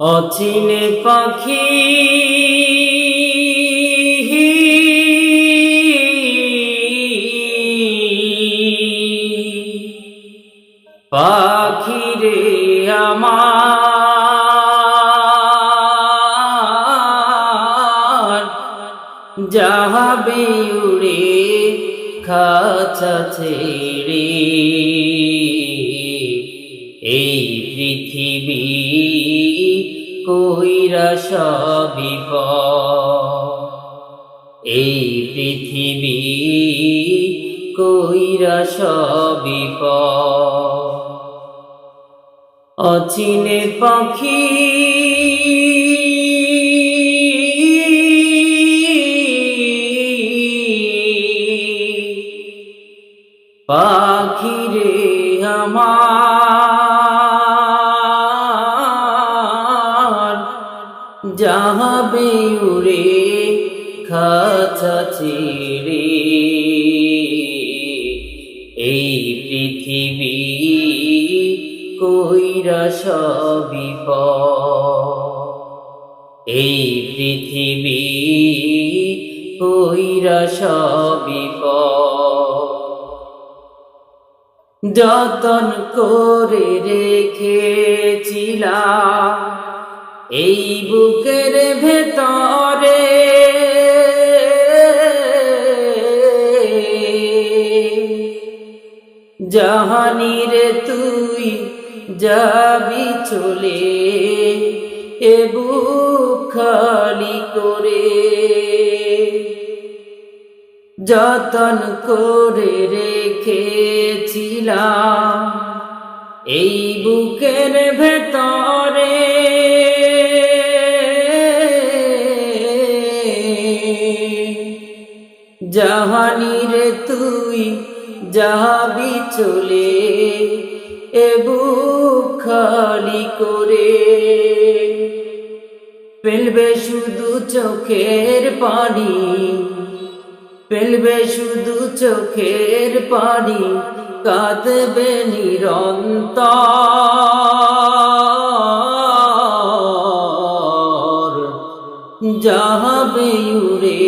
অচিনে পাখি পাখি রে আমার যাহাবে উড়ে খাঁচা ছেড়ে পৃথিবী কইরা সবিপ এই পৃথিবী কইরা সবিপ অচিনে পাখি পাখি রে আমার যাহাবে উড়ে খাঁচা ছিড়ে এই পৃথিবী কইরা সবিপ এই পৃথিবী কইরা সবিপ যতন করে রেখেছিলাম এই বুকের ভেতরে। জাহানি রে তুই যাবি চলে, এ খালি করে। যতন করে রেখেছিলাম, এই বুকের ভেতরে জাহানি রে তুই যাবি চলে, এ বুক খালি করে। ফেলবে শুধু চোখের পানি, ফেলবে শুধু চোখের পানি, কাঁদবে নিরন্তর। যাবে উড়ে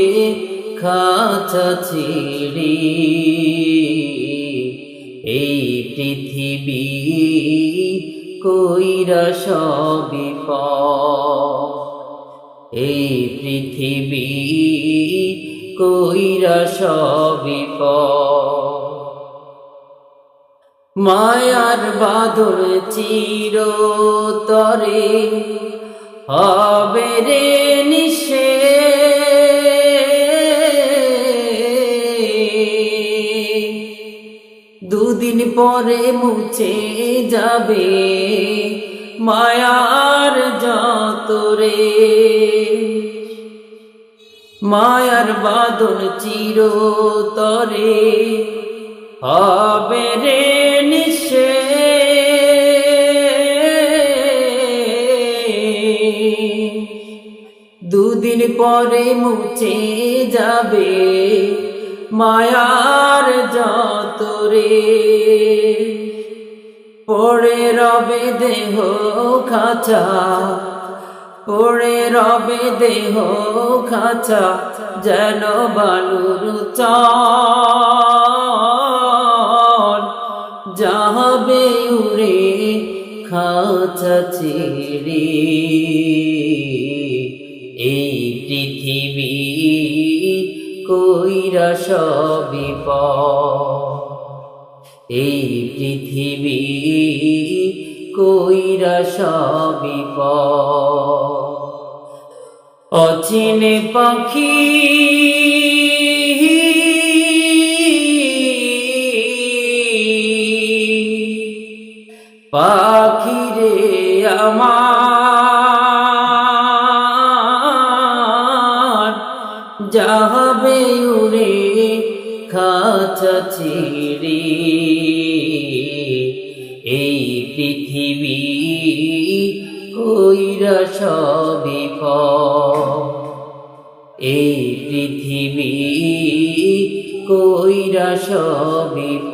খাঁচা ছিড়ি এই পৃথিবী কইরা সবিপ এই পৃথিবী কইরা সবিপ মায়ার বাদল চির তরে হবে রে নিশে পরে মুছে যাবে মায়ার যতরে। মায়ার বাদল চির তরে হবে রে নিশে দুদিন পরে মুছে যাবে মায়ার যতরে। পড়ে রবে দেহ খাঁচা পড়ে রবে দেহ খাঁচা যেন বালুর চর সবিপ এই পৃথিবী কইরা সবিপ অচিনে পাখি পাখি রে আমার উড়ে খাঁচা এই পৃথিবী কইরা সবিপ এই পৃথিবী কইরা সবিপ